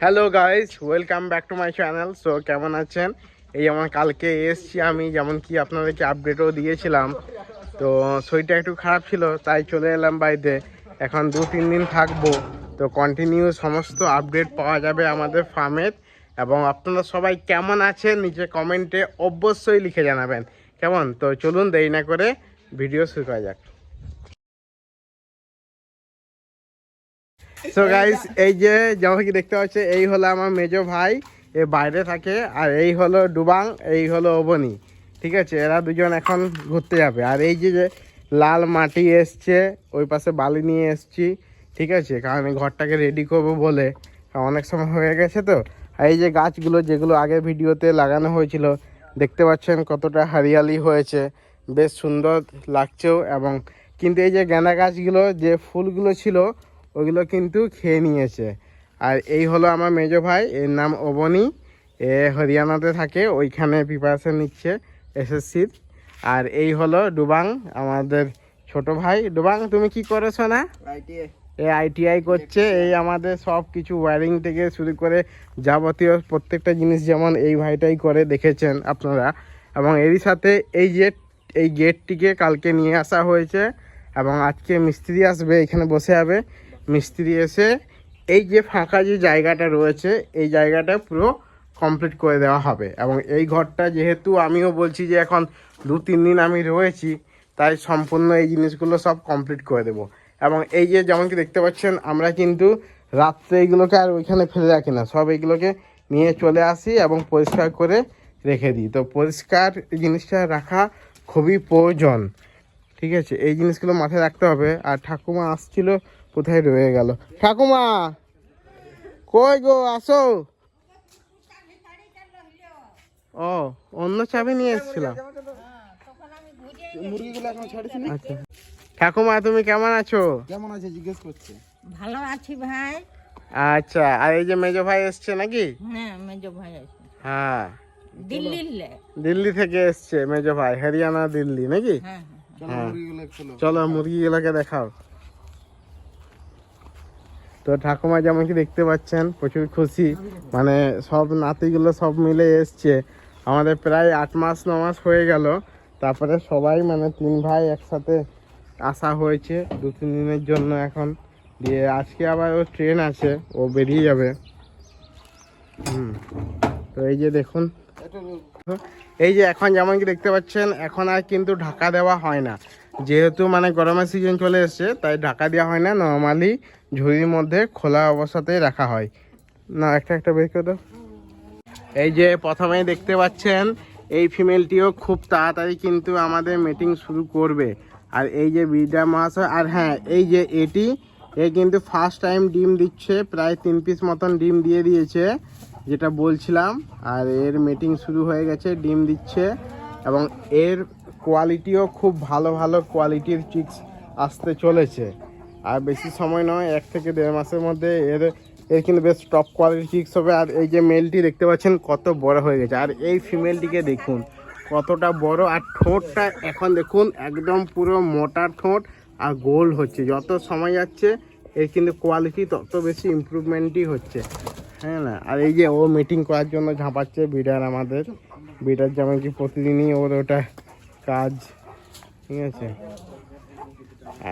Hello guys welcome back to my channel so কেমন আছেন? এই আমার কালকে এসছি আমি, যেমন কি আপনাদেরকে আপডেটও দিয়েছিলাম। তো, শরীরটা একটু খারাপ ছিল, তাই চলে এলাম বাড়িতে। এখন দু, তিন দিন থাকব। তো কন্টিনিউ সমস্ত আপডেট পাওয়া যাবে আমাদের ফার্মের এবং আপনারা সবাই কেমন আছেন, নিচে কমেন্টে অবশ্যই লিখে জানাবেন। কেমন? তো, চলুন দেরি না করে ভিডিও শুরু করা যাক। সো গাইস এই যে যেমন কি দেখতে পাচ্ছে, এই হলো আমার মেজো ভাই। এ বাইরে থাকে, আর এই হলো ডুবাং, এই হলো অবনি। ঠিক আছে, এরা দুজন এখন ঘুরতে যাবে। আর এই যে লাল মাটি এসছে, ওই পাশে বালি নিয়ে এসছি। ঠিক আছে, কারণ ঘরটাকে রেডি করব বলে। অনেক সময় হয়ে গেছে তো। আর এই যে গাছগুলো, যেগুলো আগে ভিডিওতে লাগানো হয়েছিল, দেখতে পাচ্ছেন কতটা হারিয়ালি হয়েছে। বেশ সুন্দর লাগছেও, এবং কিন্তু এই যে গাঁদা গাছগুলো, যে ফুলগুলো ছিল ওগুলো কিন্তু খেয়ে নিয়েছে। আর এই হলো আমার মেজো ভাই এর নাম অবনী। এ হরিয়ানাতে থাকে ওইখানে প্রিপারেশন নিচ্ছে এসএসসির আর এই হলো ডুবাং আমাদের ছোট ভাই। ডুবাং তুমি কি করেছ না? এ আইটিআই করছে এই আমাদের সব কিছু ওয়্যারিং থেকে শুরু করে যাবতীয় প্রত্যেকটা জিনিস যেমন এই ভাইটাই করে দেখেছেন আপনারা। এবং এরই সাথে এই যে এই গেটটিকে কালকে নিয়ে আসা হয়েছে। এবং আজকে মিস্ত্রি আসবে এখানে বসে যাবে মিস্ত্রি এসে এই যে ফাঁকা যে জায়গাটা রয়েছে, এই জায়গাটা পুরো কমপ্লিট করে দেওয়া হবে। এবং এই ঘরটা যেহেতু আমিও বলছি যে এখন দু, তিন দিন আমি রয়েছি, তাই সম্পূর্ণ এই জিনিসগুলো সব কমপ্লিট করে দেবো। এবং এই যে যেমন কি দেখতে পাচ্ছেন, আমরা কিন্তু রাত্রে এইগুলোকে আর ওইখানে ফেলে রাখি না। সব এইগুলোকে নিয়ে চলে আসি এবং পরিষ্কার করে রেখে দিই। তো পরিষ্কার জিনিসটা রাখা খুবই প্রয়োজন। ঠিক আছে, এই জিনিসগুলো মাথায় রাখতে হবে। আর ঠাকুমা আসছিল কোথায় রয়ে গেল? ঠাকুমা কই গো আসো। ও অন্য চাবি নিয়ে এসেছিলাম। মুরগিগুলো এখন ছাড়িস না? আচ্ছা। ঠাকুমা তুমি কেমন আছো? কেমন আছে? জিজ্ঞেস করছে। ভালো আছি ভাই। আচ্ছা আর এই যে মেজো ভাই এসছে নাকি? হ্যাঁ মেজো ভাই আছে হ্যাঁ। দিল্লি থেকে এসছে মেজো ভাই হরিয়ানা দিল্লি নাকি? হ্যাঁ চলো হ্যাঁ। মুরগিগুলো চলো মুরগিগুলোকে দেখাও। তো ঠাকুমা যেমন কি দেখতে পাচ্ছেন, প্রচুর খুশি। মানে সব নাতিগুলো সব মিলে এসছে। আমাদের প্রায় আট মাস, ন মাস হয়ে গেল। তারপরে সবাই মানে তিন ভাই একসাথে আসা হয়েছে দু, তিন দিনের জন্য এখন। দিয়ে আজকে আবার ও ট্রেন আছে, ও বেরিয়ে যাবে। হুম। তো এই যে দেখুন। এই যে এখন যেমন কি দেখতে পাচ্ছেন, এখন আর কিন্তু ঢাকা দেওয়া হয় না। যেহেতু মানে গরমের সিজন চলে এসছে, তাই ঢাকা দেওয়া হয় না। নর্মালি ঝুড়ির মধ্যে খোলা অবস্থাতেই রাখা হয়। না, একটা একটা বের করে দাও। এই যে প্রথমেই দেখতে পাচ্ছেন, এই ফিমেলটিও খুব তাড়াতাড়ি কিন্তু আমাদের মিটিং শুরু করবে। আর এই যে বিডা মাছ আর হ্যাঁ এই যে এটি, এ কিন্তু ফার্স্ট টাইম ডিম দিচ্ছে, প্রায় তিন পিস মতন ডিম দিয়ে দিয়েছে, যেটা বলছিলাম। আর এর মিটিং শুরু হয়ে গেছে, ডিম দিচ্ছে। এবং এর কোয়ালিটিও খুব ভালো ভালো কোয়ালিটির চিক্স আসতে চলেছে। আর বেশি সময় নয়, এক থেকে দেড় মাসের মধ্যে এর এর কিন্তু বেশ টপ কোয়ালিটি চিক্স হবে। আর এই যে মেলটি দেখতে পাচ্ছেন, কত বড় হয়ে গেছে। আর এই ফিমেলটিকে দেখুন, কতটা বড়। আর ঠোঁটটা এখন দেখুন, একদম পুরো মোটা ঠোঁট আর গোল হচ্ছে। যত সময় যাচ্ছে, এর কিন্তু কোয়ালিটি তত বেশি ইমপ্রুভমেন্টই হচ্ছে। হ্যাঁ না? আর এই যে ও মিটিং করার জন্য ঝাঁপাচ্ছে বিডার আমাদের। বিডার যেমন কি প্রতিদিনই ওর ওটা কাজ, ঠিক আছে?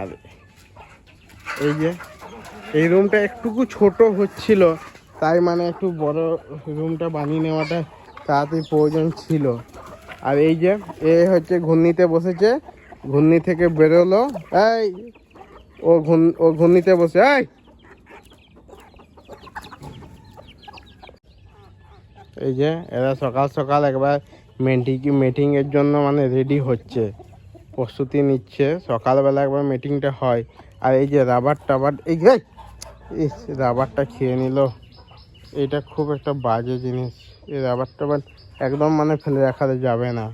আর এই যে, এই রুমটা একটুকু ছোট হচ্ছিল, তাই মানে একটু বড় রুমটা বানিয়ে নেওয়াটা তাড়াতাড়ি প্রয়োজন ছিল। আর এই যে, এ হচ্ছে ঘূর্ণিতে বসেছে, ঘূর্ণি থেকে বেরোলো, এই, ও ঘূর্ণ, ও ঘূর্ণিতে বসে, এই। এই যে, এরা সকাল সকাল একবার মেন্টি মিটিংয়ের জন্য মানে রেডি হচ্ছে। প্রস্তুতি নিচ্ছে। সকালবেলা একবার মিটিংটা হয়। আর এই যে রাবার টাবার, এই যে, ইস রাবারটা খেয়ে নিল। এটা খুব একটা বাজে জিনিস। এই রাবার টাবার একদম মানে ফেলে রাখা যাবে না।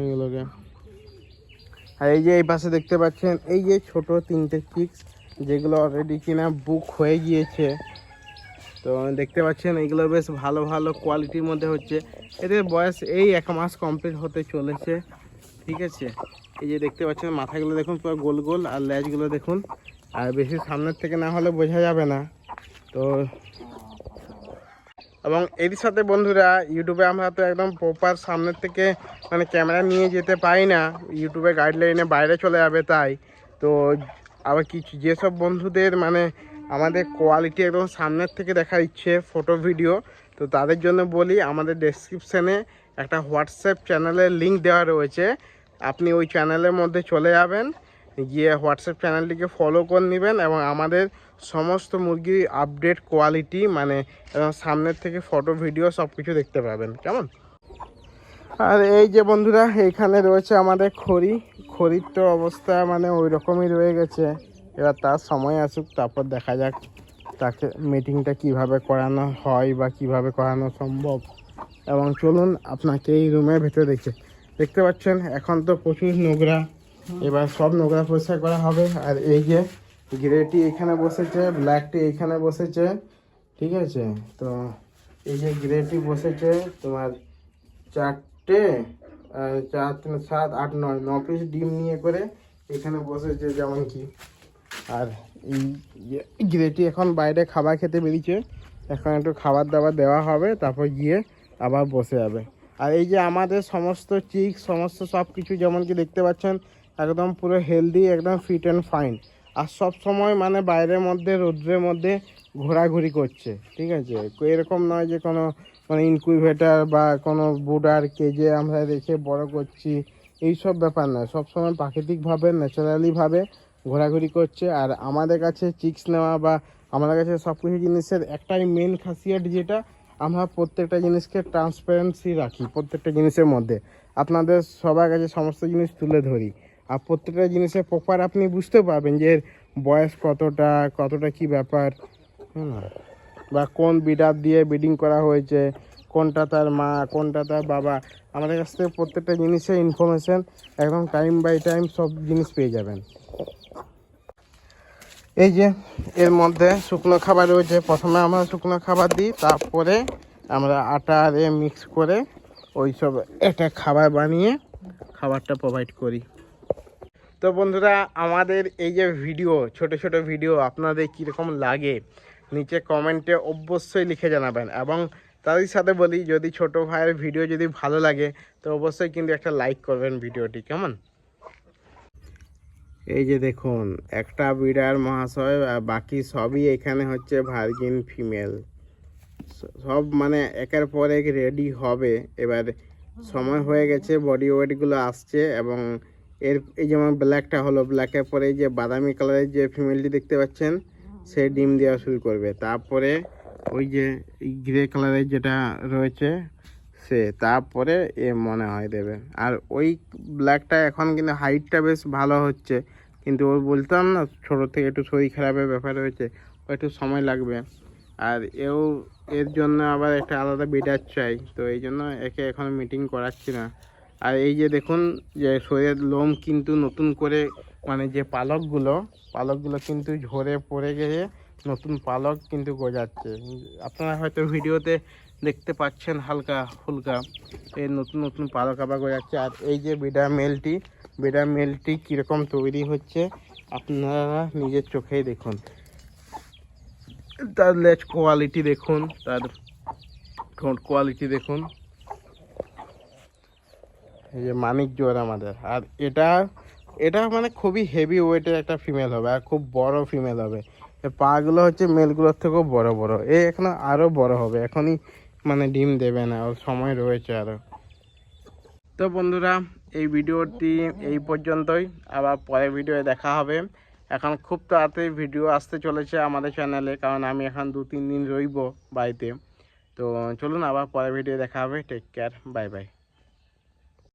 এগুলোকে আর এই যে এই পাশে দেখতে পাচ্ছেন, এই যে ছোট তিনটে চিক্স যেগুলো অলরেডি কিনা বুক হয়ে গিয়েছে। তো দেখতে পাচ্ছেন এগুলো বেশ ভালো ভালো কোয়ালিটির মধ্যে হচ্ছে। এদের বয়স এই এক মাস কমপ্লিট হতে চলেছে। ঠিক আছে? এই যে দেখতে পাচ্ছেন, মাথাগুলো দেখুন পুরো গোল গোল আর লেজগুলো দেখুন। আর বেশি সামনের থেকে না হলে বোঝা যাবে না। তো এবং এর সাথে বন্ধুরা, ইউটিউবে আমরা তো একদম প্রপার সামনের থেকে মানে ক্যামেরা নিয়ে যেতে পারি না। ইউটিউবে গাইডলাইনে বাইরে চলে যাবে তাই। তো আবার কিছু যেসব বন্ধুদের মানে আমাদের কোয়ালিটি একদম সামনের থেকে দেখার ইচ্ছে ফটো ভিডিও তো তাদের জন্য বলি, আমাদের ডেসক্রিপশানে একটা হোয়াটসঅ্যাপ চ্যানেলের লিঙ্ক দেওয়া রয়েছে। আপনি ওই চ্যানেলের মধ্যে চলে যাবেন, গিয়ে হোয়াটসঅ্যাপ চ্যানেলটিকে ফলো করে নেবেন এবং আমাদের সমস্ত মুরগির আপডেট কোয়ালিটি মানে সামনের থেকে ফটো ভিডিও সব কিছু দেখতে পাবেন। কেমন? আর এই যে বন্ধুরা এইখানে রয়েছে আমাদের খড়ি। খড়ির তো অবস্থা মানে ওই রকমই রয়ে গেছে। এবার তার সময় আসুক, তারপর দেখা যাক তাকে মিটিংটা কীভাবে করানো হয় বা কীভাবে করানো সম্ভব? এবং চলুন আপনাকে এই রুমের ভেতরে দেখে। দেখতে পাচ্ছেন, এখন তো প্রচুর নোংরা। এবার সব নোংরা পরিষ্কার করা হবে। আর এই যে গ্রেটি এখানে বসেছে ব্ল্যাকটি এখানে বসেছে, ঠিক আছে? তো এই যে গ্রেটি বসেছে, তোমার চারটে চার সাত, আট, নয় ন পিস ডিম নিয়ে করে এখানে বসেছে, যেমন কি। আর এই গ্রেটি এখন বাইরে খাবার খেতে বেরিয়েছে। এখন একটু খাবার দাবার দেওয়া হবে, তারপর গিয়ে আবার বসে যাবে। আর এই যে আমাদের সমস্ত চিক, সমস্ত সব কিছু যেমন কি দেখতে পাচ্ছেন, একদম পুরো হেলদি একদম ফিট অ্যান্ড ফাইন আর সব সময় মানে বাইরের মধ্যে, রৌদ্রের মধ্যে ঘোরাঘুরি করছে, ঠিক আছে? এরকম নয় যে কোনো মানে ইনকুইভেটার বা কোনো বুডার কেজে আমরা রেখে বড় করছি এই সব ব্যাপার না সবসময় প্রাকৃতিকভাবে ন্যাচারালিভাবে ঘোরাঘুরি করছে, আর আমাদের কাছে চিক্স নেওয়া বা আমাদের কাছে সব কিছু জিনিসের একটাই মেন খাসিয়াত যেটা, আমরা প্রত্যেকটা জিনিসকে ট্রান্সপারেন্সি রাখি প্রত্যেকটা জিনিসের মধ্যে। আপনাদের সবার কাছে সমস্ত জিনিস তুলে ধরি। আর প্রত্যেকটা জিনিসের প্রপার আপনি বুঝতে পারবেন যে বয়স কতটা কতটা কি ব্যাপার হুম বা কোন বিডার দিয়ে বিডিং করা হয়েছে, কোনটা তার মা, কোনটা তার বাবা, আমাদের কাছ থেকে প্রত্যেকটা জিনিসের ইনফরমেশন একদম টাইম বাই টাইম সব জিনিস পেয়ে যাবেন। এই যে, এর মধ্যে শুকনো খাবার রয়েছে। প্রথমে আমরা শুকনো খাবার দিই, তারপরে আমরা আটা আর মিক্স করে ওই সব একটা খাবার বানিয়ে খাবারটা প্রোভাইড করি। তো বন্ধুরা, আমাদের এই যে ভিডিও ছোট ছোট ভিডিও আপনাদের কীরকম লাগে, নিচে কমেন্টে অবশ্যই লিখে জানাবেন। এবং তাদের সাথে বলি, যদি ছোট ভাইয়ের ভিডিও যদি ভালো লাগে, তো অবশ্যই কিন্তু একটা লাইক করবেন ভিডিওটি কেমন? এই যে দেখুন, একটা বিড়ার মহাশয় বাকি সবই এখানে হচ্ছে ভার্জিন ফিমেল সব মানে একের পর এক রেডি হবে। এবার সময় হয়ে গেছে বডি ওয়েটগুলো আসছে এবং এর, এই যেমন ব্ল্যাকটা হলো ব্ল্যাকের পরে যে বাদামি কালারের যে ফিমেলটি দেখতে পাচ্ছেন, সে ডিম দেওয়া শুরু করবে। তারপরে ওই যে গ্রে কালারের যেটা রয়েছে সে তারপরে এ মনে হয় দেবে। আর ওই ব্ল্যাকটা এখন কিন্তু হাইটটা বেশ ভালো হচ্ছে। কিন্তু ওই বলতাম না, ছোটো থেকে একটু শরীর খারাপের ব্যাপার রয়েছে ও একটু সময় লাগবে। আর এও, এর জন্য আবার একটা আলাদা বিডার চাই। তো এই জন্য একে এখন মিটিং করাচ্ছি না। আর এই যে দেখুন যে শরীরের লোম কিন্তু নতুন করে মানে যে পালকগুলো পালকগুলো কিন্তু ঝরে পড়ে গিয়ে নতুন পালক কিন্তু গজাচ্ছে। আপনারা হয়তো ভিডিওতে দেখতে পাচ্ছেন হালকা ফুলকা। এই নতুন নতুন পালক আবার গজাচ্ছে আর এই যে বিডা মেলটি বিডা মেলটি কীরকম তৈরি হচ্ছে, আপনারা নিজের চোখেই দেখুন। তার লেজ কোয়ালিটি দেখুন, তার ঠোঁট কোয়ালিটি দেখুন। এই যে মানিক জোয়ার আমাদের। আর এটা এটা মানে খুবই হেভি ওয়েটের একটা ফিমেল হবে, আর খুব বড় ফিমেল হবে। পাগুলো হচ্ছে মেলগুলোর থেকেও বড় বড়। এ এখন আরও বড় হবে। এখনই মানে ডিম দেবে না, ওর সময় রয়েছে আরও তো বন্ধুরা, এই ভিডিওটি এই পর্যন্তই। আবার পরের ভিডিওয়ে দেখা হবে। এখন খুব তাড়াতাড়ি ভিডিও আসতে চলেছে আমাদের চ্যানেলে কারণ আমি এখন দু তিন দিন রইব বাড়িতে। তো চলুন আবার পরের ভিডিও দেখা হবে। Take care bye bye